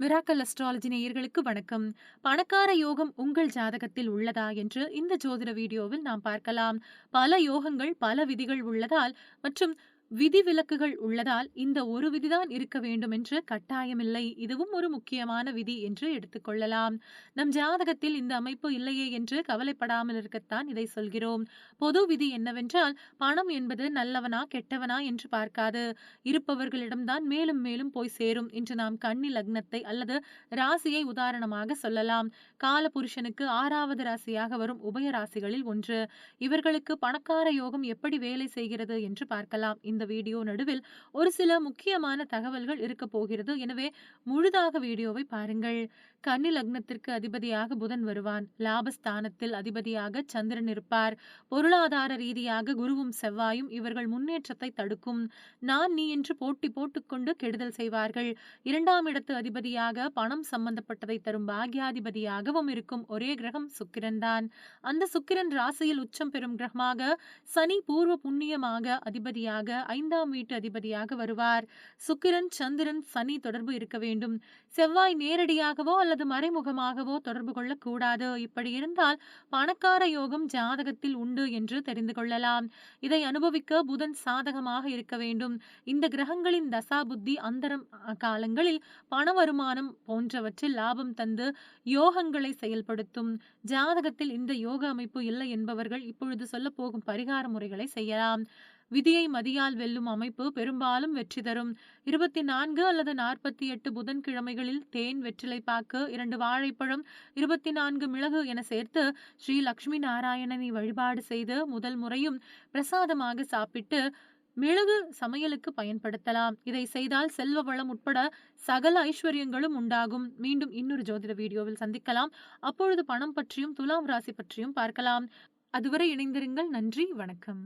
Miracle astrology நேயர்களுக்கு வணக்கம். பணக்கார யோகம் உங்கள் ஜாதகத்தில் உள்ளதா என்று இந்த ஜோதிட வீடியோவில் நாம் பார்க்கலாம். பல யோகங்கள் பல விதிகள் உள்ளதால் மற்றும் விதிவிலக்குகள் உள்ளதால் இந்த ஒரு விதிதான் இருக்க வேண்டும் என்று கட்டாயமில்லை. இதுவும் ஒரு முக்கியமான விதி என்று எடுத்துக்கொள்ளலாம். நம் ஜாதகத்தில் இந்த அமைப்பு இல்லையே என்று கவலைப்படாமல் இருக்கத்தான் இதை சொல்கிறோம். பொது விதி என்னவென்றால் பணம் என்பது நல்லவனா கெட்டவனா என்று பார்க்காது. இருப்பவர்களிடம்தான் மேலும் மேலும் போய் சேரும் என்று நாம் கண்ணி லக்னத்தை அல்லது ராசியை உதாரணமாக சொல்லலாம். கால புருஷனுக்கு ஆறாவது ராசியாக வரும் உபய ராசிகளில் ஒன்று. இவர்களுக்கு பணக்கார யோகம் எப்படி வேலை செய்கிறது என்று பார்க்கலாம். இந்த வீடியோ நடுவில் ஒரு சில முக்கியமான தகவல்கள் இருக்க போகிறது. எனவே முழுதாக வீடியோவை பாருங்கள். கன்னி லக்னத்திற்கு அதிபதியாக புதன் வருவான். லாபஸ்தானத்தில் அதிபதியாக சந்திரன் இருப்பார். பொருளாதார ரீதியாக குருவும் செவ்வாயும் இவர்கள் முன்னேற்றத்தை தடுக்கும். நான் நீ என்று போட்டி போட்டுக்கொண்டு கெடுதல் செய்வார்கள். இரண்டாம் இடத்து அதிபதியாக பணம் சம்பந்தப்பட்டதை தரும் பாக்யாதிபதியாகவும் இருக்கும் ஒரே கிரகம் சுக்கிரன் தான். அந்த சுக்கிரன் ராசியில் உச்சம் பெறும் கிரகமாக சனி பூர்வ புண்ணியமாக அதிபதியாக ஐந்தாம் வீட்டு அதிபதியாக வருவார். சுக்கிரன் சந்திரன் சனி தொடர்பு இருக்க வேண்டும். செவ்வாய் நேரடியாகவோ அல்லது மறைமுகமாகவோ தொடர்பு கொள்ளக்கூடாது. இப்படி இருந்தால் பணக்கார யோகம் ஜாதகத்தில் உண்டு என்று தெரிந்து கொள்ளலாம். இதை அனுபவிக்க புதன் சாதகமாக இருக்க வேண்டும். இந்த கிரகங்களின் தசா புத்தி அந்தரம் காலங்களில் பண வருமானம் போன்றவற்றில் லாபம் தந்து யோகங்களை செயல்படுத்தும். ஜாதகத்தில் இந்த யோக அமைப்பு இல்லை என்பவர்கள் இப்பொழுது சொல்ல போகும் பரிகார முறைகளை செய்யலாம். விதியை மதியால் வெல்லும் அமைப்பு பெரும்பாலும் வெற்றி தரும். இருபத்தி நான்கு அல்லது நாற்பத்தி எட்டு புதன்கிழமைகளில் தேன் வெற்றிலை பாக்கு இரண்டு வாழைப்பழம் இருபத்தி நான்கு மிளகு என சேர்த்து ஸ்ரீ லக்ஷ்மி நாராயணனை வழிபாடு செய்து முதல் முறையும் பிரசாதமாக சாப்பிட்டு மிளகு சமையலுக்கு பயன்படுத்தலாம். இதை செய்தால் செல்வ வளம் உட்பட சகல ஐஸ்வர்யங்களும் உண்டாகும். மீண்டும் இன்னொரு ஜோதிட வீடியோவில் சந்திக்கலாம். அப்பொழுது பணம் பற்றியும் துலாம் ராசி பற்றியும் பார்க்கலாம். அதுவரை இணைந்திருங்கள். நன்றி. வணக்கம்.